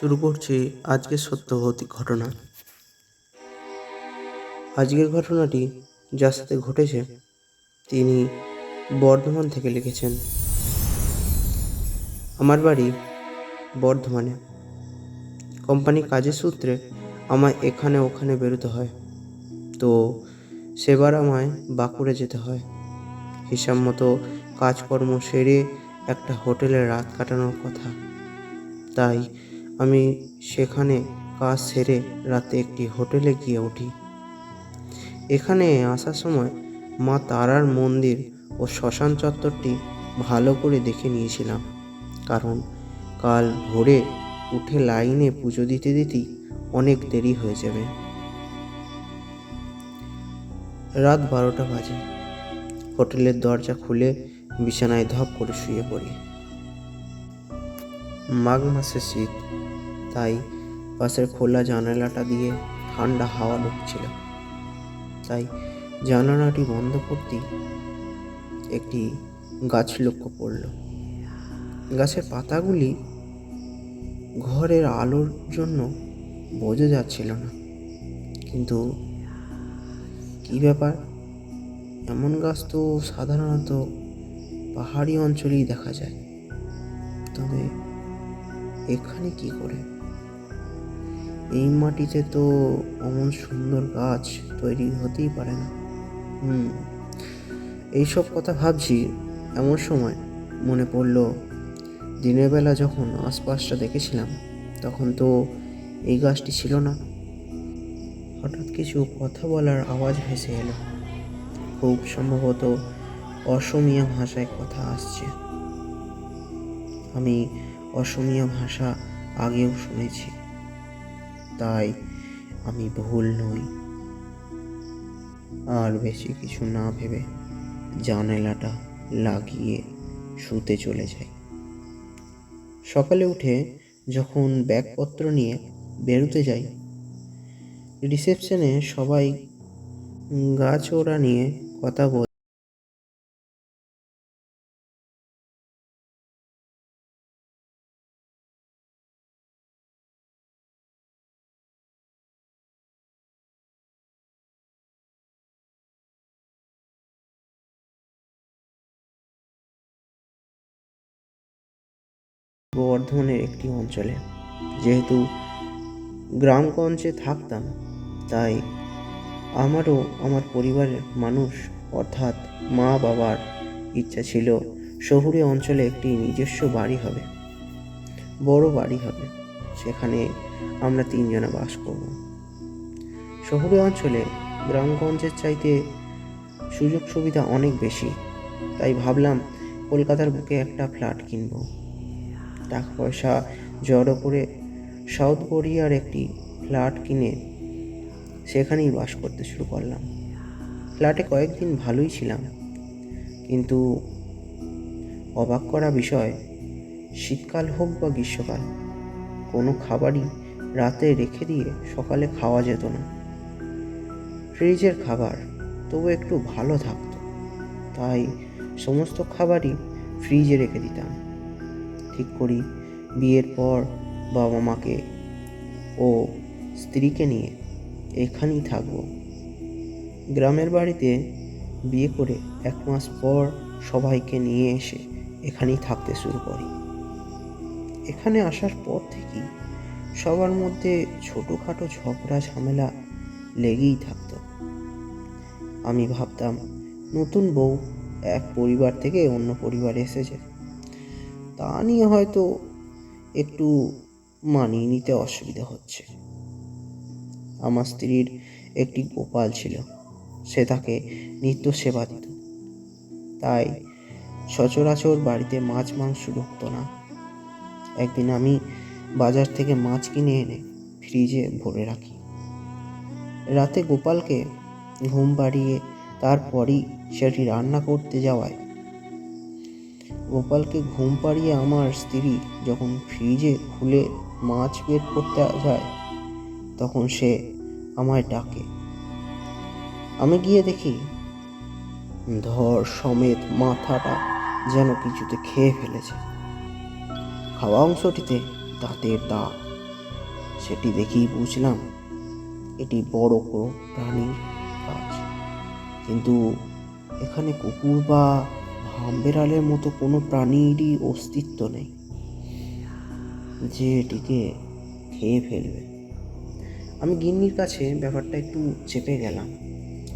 শুরু করছি আজকের সত্যবতী ঘটনা। আজকের ঘটনাটি যার সাথে ঘটেছে, তিনি বর্ধমান থেকে লিখেছেন। আমার বাড়ি বর্ধমানে। কোম্পানি কাজের সূত্রে আমায় এখানে ওখানে বেরোতে হয়। তো সেবার আমায় বাঁকুড়ে যেতে হয়। হিসাব মতো কাজকর্ম সেরে একটা হোটেলে রাত কাটানোর কথা। তাই আমি সেখানে কাজ সেরে রাতে একটি হোটেলে গিয়ে উঠি। এখানে আসার সময় মা তারার মন্দির ও শ্মশান চত্বরটি ভালো করে দেখে নিয়েছিলাম। কারণ কাল ভোরে উঠে লাইনে পুজো দিতে দিতেই অনেক দেরি হয়ে যাবে। রাত বারোটা বাজে। হোটেলের দরজা খুলে বিছানায় ধপ করে শুয়ে পড়ি। মাঘ মাসের শীত। তাই পাশের খোলা জানালাটা দিয়ে ঠান্ডা হাওয়া ঢুকছিল। তাই জানালাটি বন্ধ করতেই একটি গাছ লক্ষ্য পড়ল। গাছের পাতাগুলি ঘরের আলোর জন্য বোঝা যাচ্ছিল না। কিন্তু কী ব্যাপার? এমন গাছ তো সাধারণত পাহাড়ি অঞ্চলেই দেখা যায়। তবে এখানে কি করে? এই মাটিতে তো অমন সুন্দর গাছ তৈরি হতেই পারে না। হুম, এইসব কথা ভাবছি এমন সময় মনে পড়ল, দিনের বেলা যখন আশপাশটা দেখেছিলাম, তখন তো এই গাছটি ছিল না। হঠাৎ কিছু কথা বলার আওয়াজ ভেসে এলো। খুব সম্ভবত অসমীয়া ভাষায় কথা আসছে। আমি অসমীয়া ভাষা আগেও শুনেছি। তাই আমি ভুল নই। আর বেশি কিছু না ভেবে জানালাটা লাগিয়ে শুতে চলে যাই। সকালে উঠে যখন ব্যাগপত্র নিয়ে বেরোতে যাই, রিসেপশনে সবাই গাছ ওড়া নিয়ে কথা বল বর্ধমানের একটি অঞ্চলে। যেহেতু গ্রামগঞ্জে থাকতাম, তাই আমারও আমার পরিবারের মানুষ, অর্থাৎ মা বাবার ইচ্ছা ছিল শহুরে অঞ্চলে একটি নিজস্ব বাড়ি হবে, বড় বাড়ি হবে, সেখানে আমরা তিনজনে বাস করব। শহুরে অঞ্চলে গ্রামগঞ্জের চাইতে সুযোগ সুবিধা অনেক বেশি, তাই ভাবলাম কলকাতার বুকে একটা ফ্ল্যাট কিনবো। টাকা পয়সা জড়ো করে সাউথ কোরিয়ার একটি ফ্ল্যাট কিনে সেখানেই বাস করতে শুরু করলাম। ফ্ল্যাটে কয়েকদিন ভালোই ছিলাম, কিন্তু অবাক করা বিষয়, শীতকাল হোক বা গ্রীষ্মকাল, কোনো খাবারই রাতে রেখে দিয়ে সকালে খাওয়া যেত না। ফ্রিজের খাবার তবু একটু ভালো থাকতো, তাই সমস্ত খাবারই ফ্রিজে রেখে দিতাম। ঠিক করি। বিয়ের পর বাবা মাকে ও স্ত্রীকে নিয়ে এখানেই থাকব। গ্রামের বাড়িতে বিয়ে করে এক মাস পর সবাইকে নিয়ে এসে এখানেই থাকতে শুরু করি। এখানে আসার পর থেকেই সবার মধ্যে ছোটোখাটো ঝগড়া ঝামেলা লেগেই থাকতো। আমি ভাবতাম, নতুন বউ এক পরিবার থেকে অন্য পরিবারে এসেছে। তা নিয়ে হয়তো একটু মানিয়ে নিতে অসুবিধা হচ্ছে। আমার স্ত্রীর একটি গোপাল ছিল। সে তাকে নিত্য সেবা দিত। তাই সচরাচর বাড়িতে মাছ, মাংস ঢুকতো না। একদিন আমি বাজার থেকে মাছ কিনে এনে ফ্রিজে ভরে রাখি। রাতে গোপালকে ঘুম পাড়িয়ে তারপরই সেটি রান্না করতে যাওয়ায় গোপালকে ঘুম পাড়িয়ে আমার স্ত্রী যখন ফ্রিজে খুলে মাছ বের করতে যায়, তখন সে আমায় ডাকে। আমি গিয়ে দেখি, ধর সমেত মাথাটা যেন কিছুতে খেয়ে ফেলেছে। খাওয়া অংশটিতে দাঁতের দাগ, সেটি দেখেই বুঝলাম এটি বড় কোনো প্রাণীর কাজ কিন্তু এখানে কুকুর বা ভামবেড়ালের মতো কোনো প্রাণীরই অস্তিত্ব নেই যে এটিকে খেয়ে ফেলবে। আমি গিন্নির কাছে ব্যাপারটা একটু চেপে গেলাম।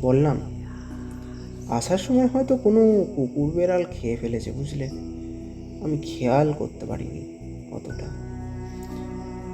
বললাম, আসার সময় হয়তো কোনো কুকুর বেড়াল খেয়ে ফেলেছে, বুঝলে? আমি খেয়াল করতে পারিনি অতটা।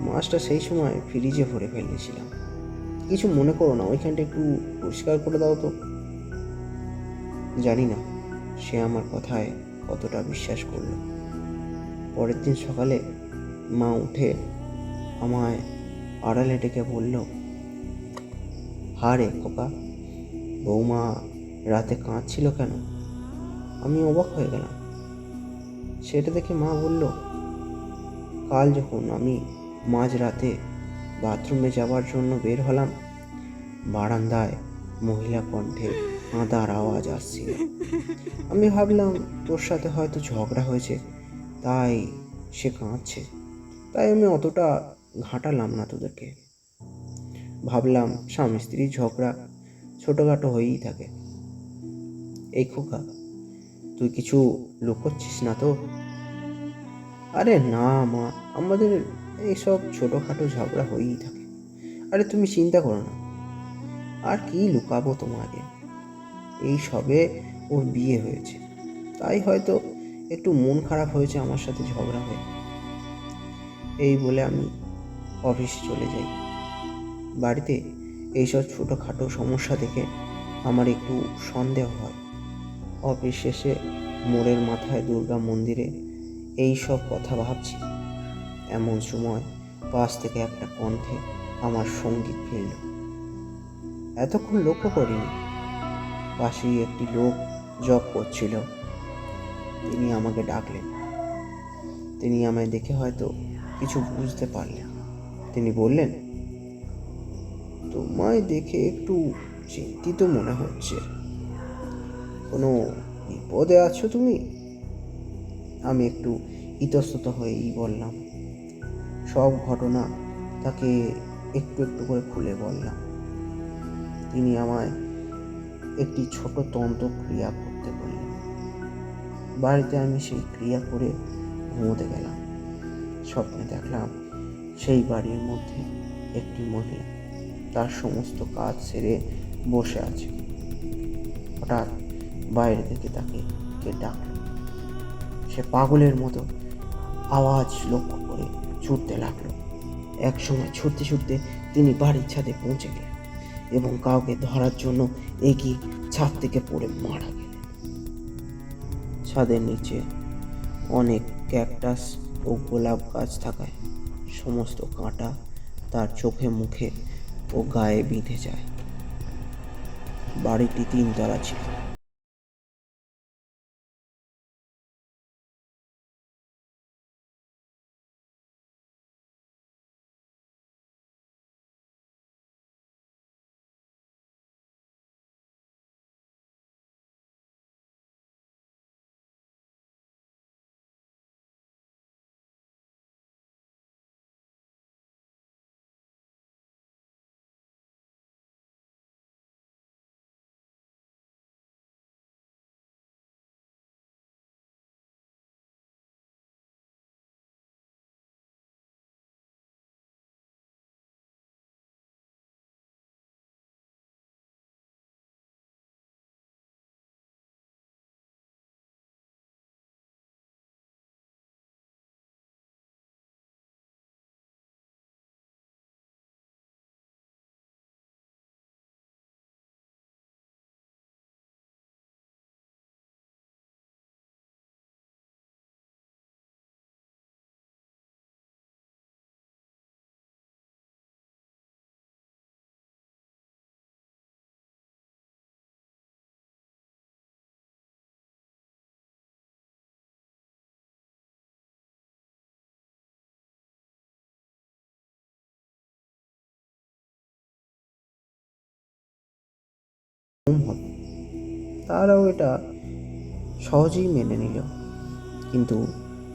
মাছটা সেই সময় ফ্রিজে ভরে ফেলেছিলাম। কিছু মনে করো না, ওইখানটা একটু পরিষ্কার করে দাও তো। জানি না। সে আমার কথায় কতটা বিশ্বাস করল। পরের দিন সকালে মা উঠে আমায় আড়ালে ডেকে বলল, হারে খোকা, বৌমা রাতে কাঁদছিল কেন? আমি অবাক হয়ে গেলাম। সেটা দেখে মা বলল, কাল যখন আমি মাঝ রাতে বাথরুমে যাওয়ার জন্য বের হলাম, বারান্দায় মহিলা কণ্ঠে কাঁদার আওয়াজ আসছিল আমি ভাবলাম, তোর সাথে হয়তো ঝগড়া হয়েছে, তাই সে কাঁদছে। তাই আমি অতটা ঘাঁটালাম না তোদেরকে। ভাবলাম, স্বামী স্ত্রীর ঝগড়া ছোটোখাটো হয়েই থাকে। এই খোকা, তুই কিছু লুকোচ্ছিস না তো? আরে না, মা, আমাদের এইসব ছোটোখাটো ঝগড়া হয়েই থাকে। আরে তুমি চিন্তা করো না। আর কি লুকাবো তোমাকে? এই সবে ওর বিয়ে হয়েছে। তাই হয়তো একটু মন খারাপ হয়েছে আমার সাথে ঝগড়া হয়ে। এই বলে আমি অফিসে চলে যাই। বাড়িতে এইসব ছোটোখাটো সমস্যা দেখে আমার একটু সন্দেহ হয়। অফিস শেষে মোড়ের মাথায় দুর্গা মন্দিরে এই সব কথা ভাবছি। এমন সময় পাশ থেকে একটা কণ্ঠে আমার সংগীত ফিরল। এতক্ষণ লক্ষ্য করিনি। পাশেই একটি লোক জব করছিল। তিনি আমাকে ডাকলেন। তিনি আমায় দেখে হয়তো কিছু বুঝতে পারলেন। তিনি বললেন, তোমায় দেখে একটু চিন্তিত মনে হচ্ছে। কোনো বিপদে আছো তুমি? আমি একটু ইতস্তত হয়েই বললাম। সব ঘটনা তাকে একটু একটু করে খুলে বললাম। তিনি আমায় একটি ছোট তন্ত্র ক্রিয়া করতে বললেন বাড়িতে আমি সেই ক্রিয়া করে ঘুমোতে গেলাম। স্বপ্নে দেখলাম সেই বাড়ির মধ্যে একটি মহিলা, তার সমস্ত কাজ সেরে বসে আছে। হঠাৎ বাইরে থেকে তাকে কে ডাকল। সে পাগলের মতো আওয়াজ লক্ষ্য করে ছুটতে লাগল। এক সময় ছুটতে ছুটতে তিনি বাড়ির ছাদে পৌঁছে গেলেন এবং কাউকে ধরার জন্য এগিয়ে ছাদ থেকে পড়ে মারা গেলেন। ছাদের নিচে অনেক ক্যাকটাস ও গোলাপ গাছ থাকায় সমস্ত কাঁটা তার চোখে মুখে ও গায়ে বিঁধে যায়। বাড়িটি তিনতলা ছিল। ঘুম হবে। তারাও এটা সহজেই মেনে নিল। কিন্তু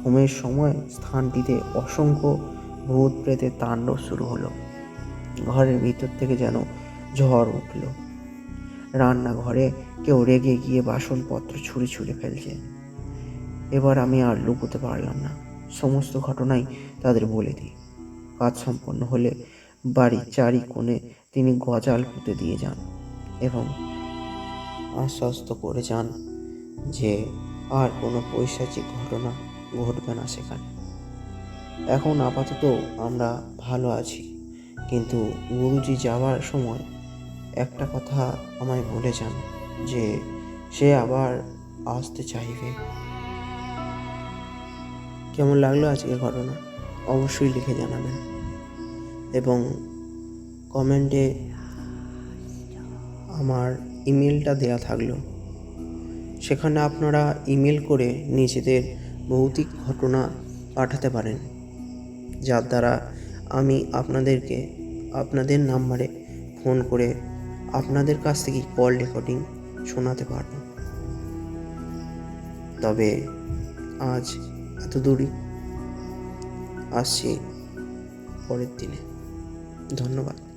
হোমের সময় স্থানটিতে অসংখ্য ভূত প্রেতের তাণ্ডব শুরু হলো। ঘরের ভিতর থেকে যেন ঝড় উঠল। রান্নাঘরে কেউ রেগে গিয়ে বাসনপত্র ছুঁড়ে ছুঁড়ে ফেলছে। এবার আমি আর লুকোতে পারলাম না। সমস্ত ঘটনাই তাদের বলে দিই। কাজ সম্পন্ন হলে বাড়ির চারি কোণে তিনি গজাল পুঁতে দিয়ে যান এবং আশ্বস্ত করে যান যে আর কোনো পৈশাচিক ঘটনা ঘটবে না সেখানে। এখন আপাতত আমরা ভালো আছি, কিন্তু গুরুজি যাওয়ার সময় একটা কথা আমায় বলে যান যে সে আবার আসতে চাইবে। কেমন লাগল আজকের ঘটনা? অবশ্যই লিখে জানাবেন। এবং কমেন্টে আমার ইমেলটা দেয়া থাকল। সেখানে আপনারা ইমেল করে নিজেদের ভৌতিক ঘটনা পাঠাতে পারেন, যার দ্বারা আমি আপনাদেরকে আপনাদের নাম্বারে ফোন করে আপনাদের কাছ থেকে কল রেকর্ডিং শোনাতে পারব। তবে আজ এত দূরই আসছি পরের দিনে। ধন্যবাদ।